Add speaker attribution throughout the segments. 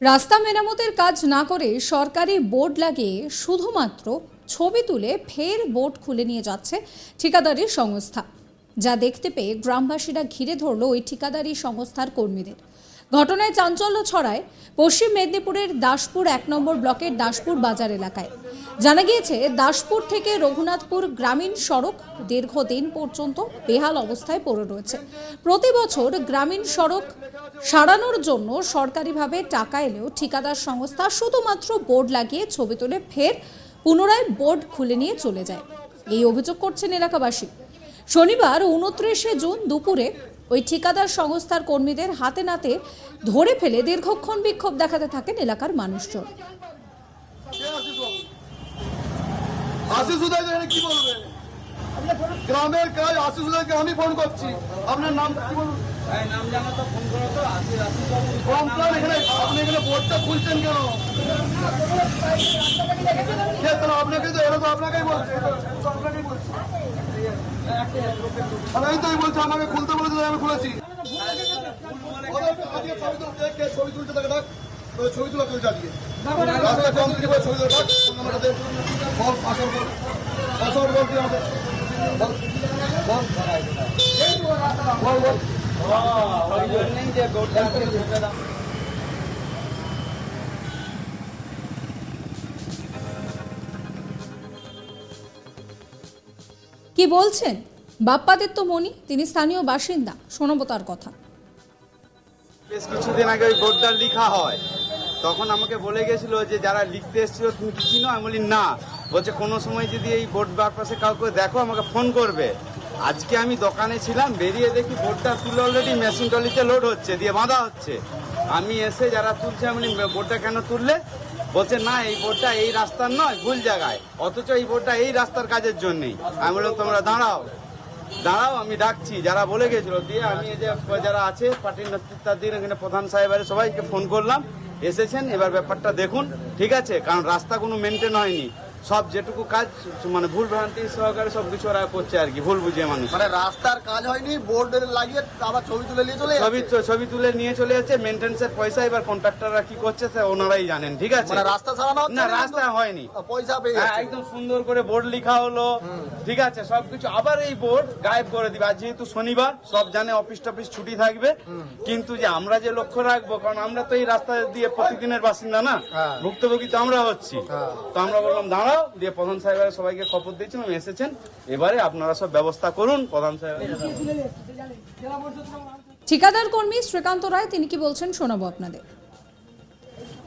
Speaker 1: রাস্তা মেরামতের কাজ না করে সরকারি বোর্ড লাগিয়ে শুধুমাত্র ছবি তুলে ফের বোর্ড খুলে নিয়ে যাচ্ছে ঠিকাদারির সংস্থা। যা দেখতে পেয়ে গ্রামবাসীরা ঘিরে ধরল ওই ঠিকাদারি সংস্থার কর্মীদের। ঘটনায় চাঞ্চল্য ছড়ায় পশ্চিম মেদিনীপুরের দাসপুর এক নম্বর ব্লকের দাসপুর বাজার এলাকায়। জানা গিয়েছে, দাসপুর থেকে রঘুনাথপুর গ্রামীণ সড়ক দীর্ঘদিন পর্যন্ত বেহাল অবস্থায় পড়ে রয়েছে। প্রতি বছর গ্রামীণ সড়ক সারানোর জন্য সরকারিভাবে টাকা এলেও ঠিকাদার সংস্থা শুধুমাত্র বোর্ড লাগিয়ে ছবি তুলে ফের পুনরায় বোর্ড খুলে নিয়ে চলে যায়। এই অভিযোগ করছেন এলাকাবাসী। শনিবার উনত্রিশে জুন দুপুরে ওই ঠিকাদার সংস্থার কর্মীদের হাতে নাতে ধরে ফেলে দীর্ঘক্ষণ বিক্ষোভ দেখাতে থাকেন এলাকার মানুষজন।
Speaker 2: আশিস উদয় এখানে কি বলবে? গ্রামের কাজ আশিস উদয়কে আমি ফোন করছি। আপনার নাম কি বলুন? কমপ্লেন এখানে আপনি এখানে বোর্ডটা খুলছেন কেন? তাহলে আপনাকে তো আপনাকেই বলছে আপনাকেই বলছে। এই তো বলছে আমাকে খুলতে বলেছে আমি খুলেছি। আজকে ছবি তুলছে কে ছবি তোলা চলছে আজকে রাস্তা কমপ্লিট করে ছবি তোলা। ডাক আমাদের বল পাসওয়ার্ড বল। পাসওয়ার্ড বল তুই আমাদের বল। বল। বল বল।
Speaker 1: কি বলছেন? বাপ্পাদিত্য মণি তিনি স্থানীয় বাসিন্দা। শোনাবো তার কথা।
Speaker 3: বেশ কিছুদিন আগে ওই বোর্ডটা লেখা হয়। তখন আমাকে বলে গেছিল যে, যারা লিখতে এসেছিল, তুমি কি চিনো? আমি বলি, না। বলছে, কোনো সময় যদি এই বোর্ড বার পাশে কাউকে দেখো, আমাকে ফোন করবে। আজকে আমি দোকানে ছিলাম, বেরিয়ে দেখি বোর্ডটা তুলে অলরেডি মেশিন টলিতে লোড হচ্ছে, দিয়ে বাঁধা হচ্ছে। আমি এসে যারা তুলছে, আমি বোর্ডটা কেন তুললে? বলছে, না, এই বোর্ডটা এই রাস্তার নয়, ভুল জায়গায়। অথচ এই বোর্ডটা এই রাস্তার কাজের জন্যই। আমি বললাম, তোমরা দাঁড়াও। দাঁড়াও, আমি ডাকছি। যারা বলে গেছিল, দিয়ে আমি এই যে, যারা আছে, পার্টির নেতৃত্বাধীন এখানে প্রধান সাহেবের সবাইকে ফোন করলাম। এসেছেন এবার ব্যাপারটা দেখুন ঠিক আছে? কারণ রাস্তা কোনো মেনটেন হয়নি। সব যেটুকু কাজ মানে ভুল ভ্রান্তি সহকারে সব কিছু ওরা করছে আর কি ভুল বুঝিয়ে মানুষ।
Speaker 2: মানে রাস্তার কাজ হয়নি বোর্ড লাগিয়ে আবার ছবি তুলে নিয়ে চলে
Speaker 3: ছবি ছবি তুলে নিয়ে চলে যাচ্ছে মেনটেন্সের পয়সা এবার কন্ট্রাক্টররা কি করছে সে ওনারাই জানেন ঠিক আছে?
Speaker 2: মানে রাস্তা সারানো
Speaker 3: না রাস্তা হয়নি।
Speaker 2: পয়সা পেয়ে
Speaker 3: হ্যাঁ একদম সুন্দর করে বোর্ড লেখা হলো ঠিক আছে? সবকিছু আবার এই বোর্ড গায়েব করে দিবে। আজ যেহেতু শনিবার সব জানে অফিস টফিস ছুটি থাকবে। কিন্তু যে আমরা যে লক্ষ্য রাখব কারণ আমরা তো এই রাস্তা দিয়ে প্রতিদিনের বাসিন্দা না
Speaker 2: হ্যাঁ।
Speaker 3: ভুক্তভোগী তো আমরা হচ্ছি। তো আমরা বললাম দাঁড়াও দিয়ে প্রধান সাহেবের সবাইকে খবর দিয়েছিলাম এসেছেন। এবারে আপনারা সব ব্যবস্থা করুন প্রধান সাহেব।
Speaker 1: ঠিকাদার কর্মী শ্রীকান্ত রায় তিনি কি বলছেন শোনাবো আপনাদের?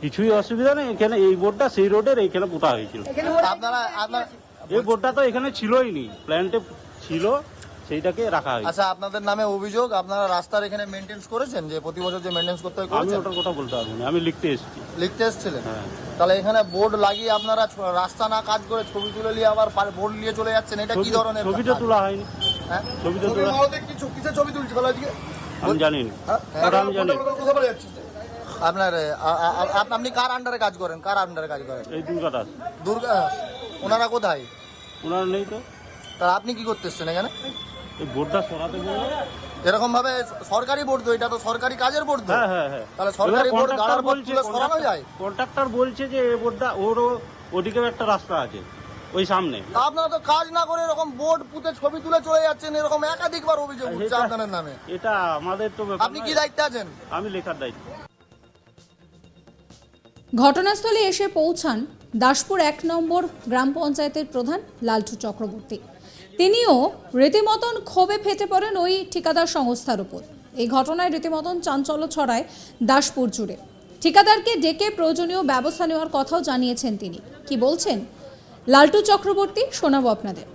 Speaker 4: কিছুই অসুবিধা নেই এখানে এই বোর্ডটা সেই রোডের এইখানে পোতা হয়েছিল।
Speaker 2: আপনারা
Speaker 4: এই বোর্ডটা তো এখানে ছিলই নি প্ল্যান্টে ছিল। সেইটাকে রাখা হয়েছে।
Speaker 2: আচ্ছা আপনাদের নামে অভিযোগ আপনারা রাস্তার এখানে মেনটেন্স করেছেন যে প্রতি বছর যে মেনটেন্স করতে হয়
Speaker 4: আমি
Speaker 2: করেছেন?
Speaker 4: ওটার কথা বলতে পারব না আমি লিখতে এসেছি।
Speaker 2: লিখতে এসেছিলেন?
Speaker 4: হ্যাঁ।
Speaker 2: তাহলে এখানে বোর্ড লাগিয়ে আপনারা ছ- রাস্তা না কাজ করে ছবি তুলে নিয়ে আবার বোর্ড নিয়ে চলে যাচ্ছেন? এটা কি
Speaker 4: ছবি-
Speaker 2: ধরনের
Speaker 4: ছবিটা
Speaker 2: কাজ?
Speaker 4: তোলা হয়নি।
Speaker 2: হ্যাঁ?
Speaker 4: ছবিটা তোলা
Speaker 2: কিছু কিসের ছবি তুলছে? তাহলে আজকে
Speaker 4: আমি জানি না।
Speaker 2: হ্যাঁ?
Speaker 4: ওটা আমি জানি
Speaker 2: আপনার আ- আ- আ- আপ- আপনি কার আন্ডারে কাজ করেন? কার আন্ডারে কাজ করেন?
Speaker 4: এই
Speaker 2: দুর্গা ওনারা কোথায়?
Speaker 4: ওনার নেই তো।
Speaker 2: তা আপনি কি করতে এসছেন এখানে?
Speaker 4: বোর্ডটা সরাতে বলল?
Speaker 2: এরকম ভাবে সরকারি বোর্ড তো এটা তো সরকারি কাজের বোর্ড তো।
Speaker 4: হ্যাঁ হ্যাঁ হ্যাঁ।
Speaker 2: তাহলে সরকারি বোর্ড গাড়ার বোর্ড তুলে সরানো যায়?
Speaker 4: কন্ট্রাক্টর বলছে যে এই বোর্ডটা ওরও ওদিকেও একটা রাস্তা আছে ওই সামনে।
Speaker 2: আপনারা তো কাজ না করে এরকম বোর্ড পুঁতে ছবি তুলে চলে যাচ্ছেন এরকম একাধিকবার অভিযোগ উঠছে
Speaker 4: এটা-
Speaker 2: আপনাদের নামে।
Speaker 4: এটা আমাদের তো
Speaker 2: আপনি কি। দায়িত্বে আছেন?
Speaker 4: আমি লেখার দায়িত্ব।
Speaker 1: ঘটনাস্থলে এসে পৌঁছান দাসপুর এক নম্বর গ্রাম পঞ্চায়েতের প্রধান লালটু চক্রবর্তী। তিনিও রীতিমতন ক্ষোভে ফেটে পড়েন ওই ঠিকাদার সংস্থার উপর। এই ঘটনায় রীতিমতন চাঞ্চল্য ছড়ায় দাসপুর জুড়ে। ঠিকাদারকে ডেকে প্রয়োজনীয় ব্যবস্থা নেওয়ার কথাও জানিয়েছেন তিনি। কি বলছেন? লালটু চক্রবর্তী, শোনাবো আপনাদের।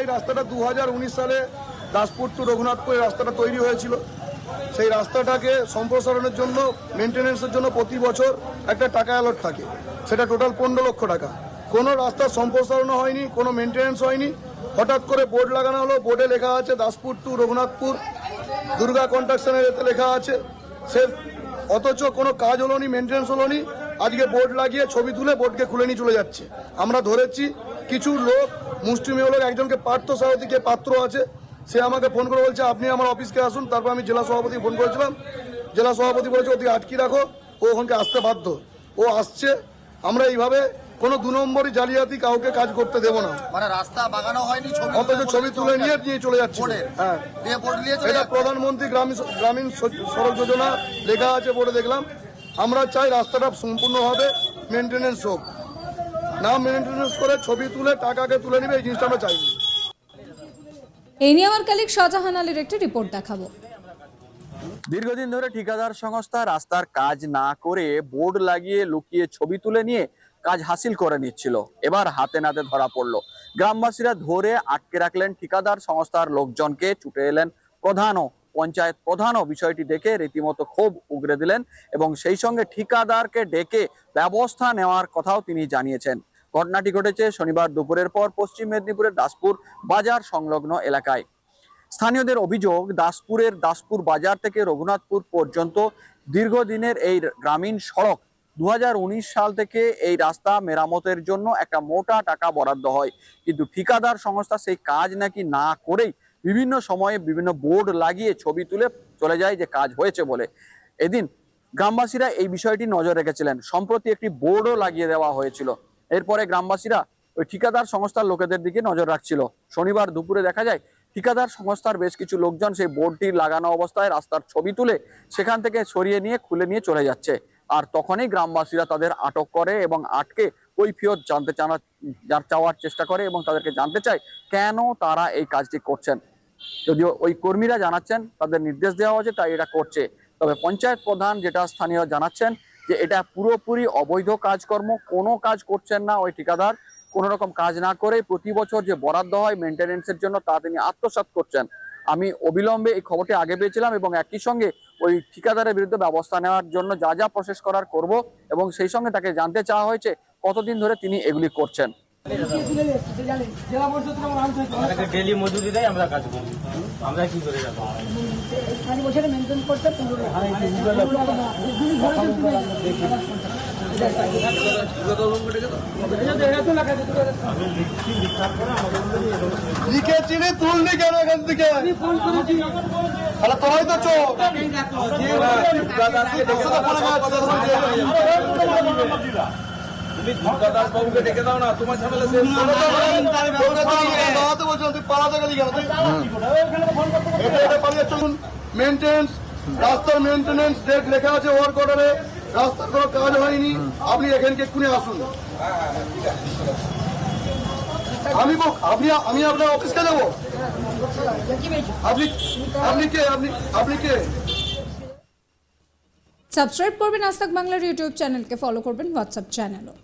Speaker 5: এই রাস্তাটা দু হাজার উনিশ সালে দাসপুর টু রঘুনাথপুর রাস্তাটা তৈরি হয়েছিল। সেই রাস্তাটাকে সম্প্রসারণের জন্য মেনটেনেন্সের জন্য প্রতি বছর একটা টাকা অ্যালট থাকে। সেটা টোটাল পনেরো লক্ষ টাকা। কোনো রাস্তার সম্প্রসারণ হয়নি, কোনো মেনটেনেন্স হয়নি। হঠাৎ করে বোর্ড লাগানো হলো, বোর্ডে লেখা আছে দাসপুর টু রঘুনাথপুর, দুর্গা কন্ট্রাকশনের এতে লেখা আছে। সে অথচ কোনো কাজ হলো নি মেনটেন্স হলো নি আজকে বোর্ড লাগিয়ে ছবি তুলে বোর্ডকে খুলে নিয়ে চলে যাচ্ছে। আমরা ধরেছি, কিছু লোক মুষ্টিমেয় লোক, একজনকে পার্থ সারথীকে পাত্র আছে, সে আমাকে ফোন করে বলছে, আপনি আমার অফিসকে আসুন, তারপর আমি জেলা সভাপতি ফোন করেছিলাম। জেলা সভাপতি বলেছে, ওদিকে আটকে রাখো, ও ওখানকে আসতে বাধ্য। ও আসছে, আমরা এইভাবে কোনো দু নম্বরই জালিয়াতি কাউকে কাজ করতে দেবো না।
Speaker 2: মানে রাস্তা বাগানো হয়নি
Speaker 5: অথচ ছবি তুলে নিয়ে নিয়ে চলে যাচ্ছে হ্যাঁ।
Speaker 2: চলে
Speaker 5: এটা প্রধানমন্ত্রী গ্রামীণ গ্রামীণ সড়ক যোজনা লেখা আছে বলে দেখলাম। আমরা চাই রাস্তাটা সম্পূর্ণভাবে মেনটেনেন্স হোক। না মেনটেনেন্স করে ছবি তুলে টাকাকে তুলে নিবে এই জিনিসটা আমরা চাই। না।
Speaker 1: এই নিয়ে আমার কালিক শাহজাহান আলীর একটি রিপোর্ট দেখাবো।
Speaker 6: দীর্ঘদিন ধরে ঠিকাদার সংস্থা রাস্তার কাজ না করে বোর্ড লাগিয়ে লুকিয়ে ছবি তুলে নিয়ে কাজ হাসিল করে নিচ্ছিল। এবার হাতে নাতে ধরা পড়ল। গ্রামবাসীরা ধরে আটকে রাখলেন ঠিকাদার সংস্থার লোকজনকে, ছুটে এলেন প্রধানও পঞ্চায়েত প্রধানও বিষয়টি দেখে রীতিমতো ক্ষোভ উগরে দিলেন এবং সেই সঙ্গে ঠিকাদারকে ডেকে ব্যবস্থা নেওয়ার কথাও তিনি জানিয়েছেন। ঘটনাটি ঘটেছে শনিবার দুপুরের পর পশ্চিম মেদিনীপুরের দাসপুর বাজার সংলগ্ন এলাকায়। স্থানীয়দের অভিযোগ, দাসপুরের দাসপুর বাজার থেকে রঘুনাথপুর পর্যন্ত দীর্ঘদিনের এই গ্রামীণ সড়ক দু হাজার উনিশ সাল থেকে এই রাস্তা মেরামতের জন্য একটা মোটা টাকা বরাদ্দ হয়। কিন্তু ঠিকাদার সংস্থা সেই কাজ নাকি না করেই বিভিন্ন সময়ে বিভিন্ন বোর্ড লাগিয়ে ছবি তুলে চলে যায় যে কাজ হয়েছে বলে। এদিন গ্রামবাসীরা এই বিষয়টি নজর রেখেছিলেন। সম্প্রতি একটি বোর্ডও লাগিয়ে দেওয়া হয়েছিল। এরপরে গ্রামবাসীরা ওই ঠিকাদার সংস্থার লোকেদের দিকে নজর রাখছিল। শনিবার দুপুরে দেখা যায়, ঠিকাদার সংস্থার বেশ কিছু লোকজন সেই বোর্ডটি লাগানো অবস্থায় রাস্তার ছবি তুলে সেখান থেকে সরিয়ে নিয়ে খুলে নিয়ে চলে যাচ্ছে। আর তখনই গ্রামবাসীরা তাদের আটক করে এবং আটকে কৈফিয়ত জানতে চানা চাওয়ার চেষ্টা করে এবং তাদেরকে জানতে চায় কেন তারা এই কাজটি করছেন। যদিও ওই কর্মীরা জানাচ্ছেন, তাদের নির্দেশ দেওয়া হয়েছে, তাই এটা করছে। তবে পঞ্চায়েত প্রধান যেটা স্থানীয় জানাচ্ছেন যে এটা পুরোপুরি অবৈধ কাজকর্ম, কোনো কাজ করছেন না ওই ঠিকাদার। কোনো রকম কাজ না করে প্রতি বছর যে বরাদ্দ হয় মেনটেনেন্সের জন্য তা তিনি আত্মসাৎ করছেন। আমি অবিলম্বে এই খবরটি আগে পেয়েছিলাম এবং একই সঙ্গে ওই ঠিকাদারের বিরুদ্ধে ব্যবস্থা নেওয়ার জন্য যা যা প্রসেস করার করব এবং সেই সঙ্গে তাকে জানতে চাওয়া হয়েছে কতদিন ধরে তিনি এগুলি করছেন।
Speaker 4: আমাদেরকে ডেলি মজুরি দেয় আমরা কাজ করি। আমরা কি করে যাব?
Speaker 7: চারি বছরে মেনটেন করতে পনেরো
Speaker 5: লিখেছিলি তুলনি কেন এখান থেকে? তাহলে তোরাই তো চোখ দাঁড়াতে বলছিলাম তুই পালাতে গেলি কেন এটা এটা পালিয়ে চলুন মেনটেন্স রাস্তার মেনটেনেন্স ডেট লেখা আছে ওয়ার্ক অর্ডারে রাস্তার কোনো কাজ হয়নি আপনি এখানকে এক্ষুনি আসুন আমি আপনি আমি আপনার অফিসকে যাব আপনি আপনি কে, আপনি আপনি কে?
Speaker 1: সাবস্ক্রাইব করবেন আজ বাংলার ইউটিউব চ্যানেলকে ফলো করবেন হোয়াটসঅ্যাপ চ্যানেলও